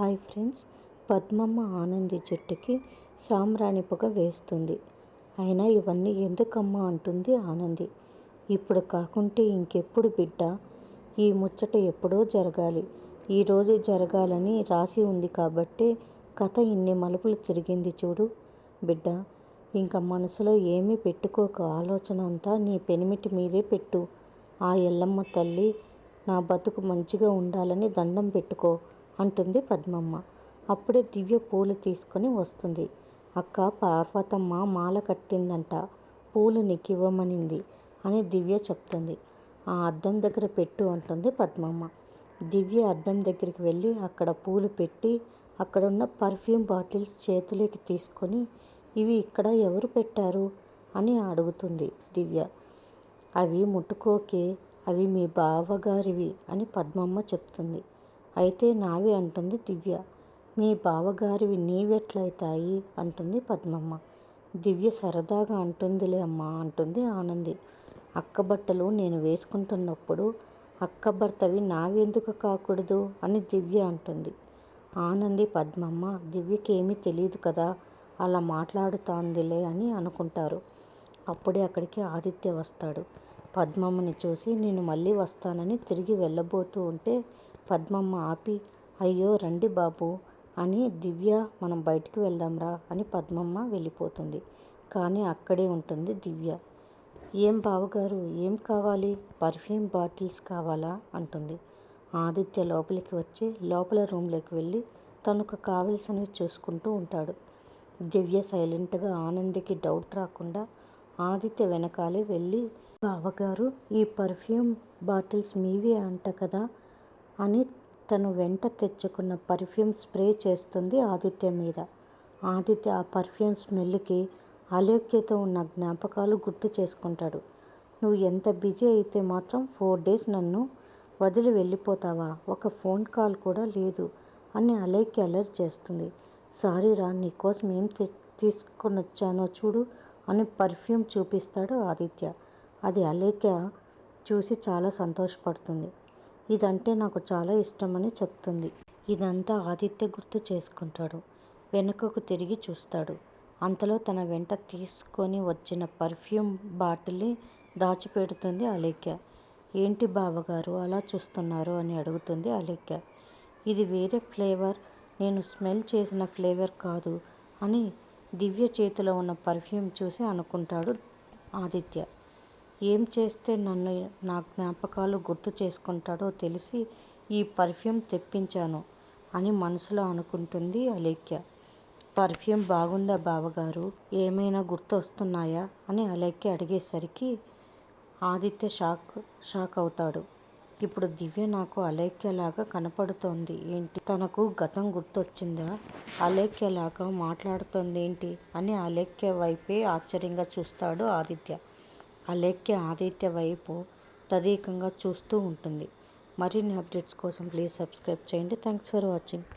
Hi friends Padmamma Anandi జట్టుకి సామ్రాణి పొగ వేస్తుంది. అయినా ఇవన్నీ ఎందుకమ్మా అంటుంది ఆనంది. ఇప్పుడు కాకుంటే ఇంకెప్పుడు బిడ్డ? ఈ ముచ్చట ఎప్పుడో జరగాలి. ఈరోజు జరగాలని రాసి ఉంది కాబట్టి కథ ఇన్ని మలుపులు తిరిగింది చూడు బిడ్డ. ఇంకా మనసులో ఏమీ పెట్టుకోక ఆలోచన అంతా నీ పెనిమిటి మీదే పెట్టు. ఆ ఎల్లమ్మ తల్లి నా బతుకు మంచిగా ఉండాలని దండం పెట్టుకో. అంటుంది పద్మమ్మ. అప్పుడే దివ్య పూలు తీసుకొని వస్తుంది. అక్క పార్వతమ్మ మాల కట్టిందంట. పూలు నీకు ఇవ్వమనింది అని దివ్య చెప్తుంది. ఆ అద్దం దగ్గర పెట్టు అంటుంది పద్మమ్మ. దివ్య అద్దం దగ్గరికి వెళ్ళి అక్కడ పూలు పెట్టి అక్కడున్న పర్ఫ్యూమ్ బాటిల్స్ చేతిలోకి తీసుకొని ఇవి ఇక్కడ ఎవరు పెట్టారు? అని అడుగుతుంది దివ్య. అవి ముట్టుకోకే అవి మీ బావగారివి అని పద్మమ్మ చెప్తుంది. అయితే నావి అంటుంది దివ్య. మీ బావగారివి నీవెట్లయితాయి? అంటుంది పద్మమ్మ. దివ్య సరదాగా అంటుందిలే అమ్మా అంటుంది ఆనంది. అక్క బట్టలు నేను వేసుకుంటున్నప్పుడు అక్క భర్తవి నావెందుకు కాకూడదు? అని దివ్య అంటుంది. ఆనంది పద్మమ్మ దివ్యకి ఏమీ తెలియదు కదా అలా మాట్లాడుతోందిలే అని అనుకుంటారు. అప్పుడే అక్కడికి ఆదిత్య వస్తాడు. పద్మమ్మని చూసి నేను మళ్ళీ వస్తానని తిరిగి వెళ్ళబోతూ ఉంటే పద్మమ్మ ఆపి అయ్యో రండి బాబు అని దివ్య మనం బయటికి వెళ్దాంరా అని పద్మమ్మ వెళ్ళిపోతుంది. కానీ అక్కడే ఉంటుంది దివ్య. ఏం బావగారు ఏం కావాలి? పర్ఫ్యూమ్ బాటిల్స్ కావాలా? అంటుంది. ఆదిత్య లోపలికి వచ్చి లోపల రూమ్లోకి వెళ్ళి తనకు కావలసినవి చూసుకుంటూ ఉంటాడు. దివ్య సైలెంట్గా ఆనందికి డౌట్ రాకుండా ఆదిత్య వెనకాలే వెళ్ళి బావగారు ఈ పర్ఫ్యూమ్ బాటిల్స్ మీవే అంట కదా అని తను వెంట తెచ్చుకున్న పర్ఫ్యూమ్ స్ప్రే చేస్తుంది ఆదిత్య మీద. ఆదిత్య ఆ పర్ఫ్యూమ్ స్మెల్కి అలోక్యత ఉన్న జ్ఞాపకాలు గుర్తు చేసుకుంటాడు. నువ్వు ఎంత బిజీ అయితే మాత్రం ఫోర్ డేస్ నన్ను వదిలి వెళ్ళిపోతావా? ఒక ఫోన్ కాల్ కూడా లేదు అని అలేఖ్య అలర్ట్ చేస్తుంది. సారీ రా నీకోసం ఏం తీసుకొని వచ్చానో చూడు అని పర్ఫ్యూమ్ చూపిస్తాడు ఆదిత్య. అది అలేఖ్య చూసి చాలా సంతోషపడుతుంది. ఇదంటే నాకు చాలా ఇష్టమని చెప్తుంది. ఇదంతా ఆదిత్య గుర్తు చేసుకుంటాడు. వెనుకకు తిరిగి చూస్తాడు. అంతలో తన వెంట తీసుకొని వచ్చిన పర్ఫ్యూమ్ బాటిల్ని దాచిపెడుతుంది అలేఖ్య. ఏంటి బావగారు అలా చూస్తున్నారు? అని అడుగుతుంది అలేఖ్య. ఇది వేరే ఫ్లేవర్. నేను స్మెల్ చేసిన ఫ్లేవర్ కాదు అని దివ్య చేతిలో ఉన్న పర్ఫ్యూమ్ చూసి అనుకుంటాడు ఆదిత్య. ఏం చేస్తే నన్ను నా జ్ఞాపకాలు గుర్తు చేసుకుంటాడో తెలిసి ఈ పర్ఫ్యూమ్ తెప్పించాను అని మనసులో అనుకుంటుంది అలేఖ్య. పర్ఫ్యూమ్ బాగుందా బావగారు? ఏమైనా గుర్తు వస్తున్నాయా అని అలేఖ్య అడిగేసరికి ఆదిత్య షాక్ షాక్ అవుతాడు. ఇప్పుడు దివ్య నాకు అలేఖ్యలాగా కనపడుతోంది. ఏంటి? తనకు గతం గుర్తొచ్చిందా? అలేఖ్యలాగా మాట్లాడుతోంది ఏంటి అని అలేఖ్య వైపే ఆశ్చర్యంగా చూస్తాడు ఆదిత్య. అలేఖ్య ఆదిత్య వైపు తదేకంగా చూస్తూ ఉంటుంది. మరిన్ని అప్డేట్స్ కోసం ప్లీజ్ సబ్స్క్రైబ్ చేయండి. Thanks for watching.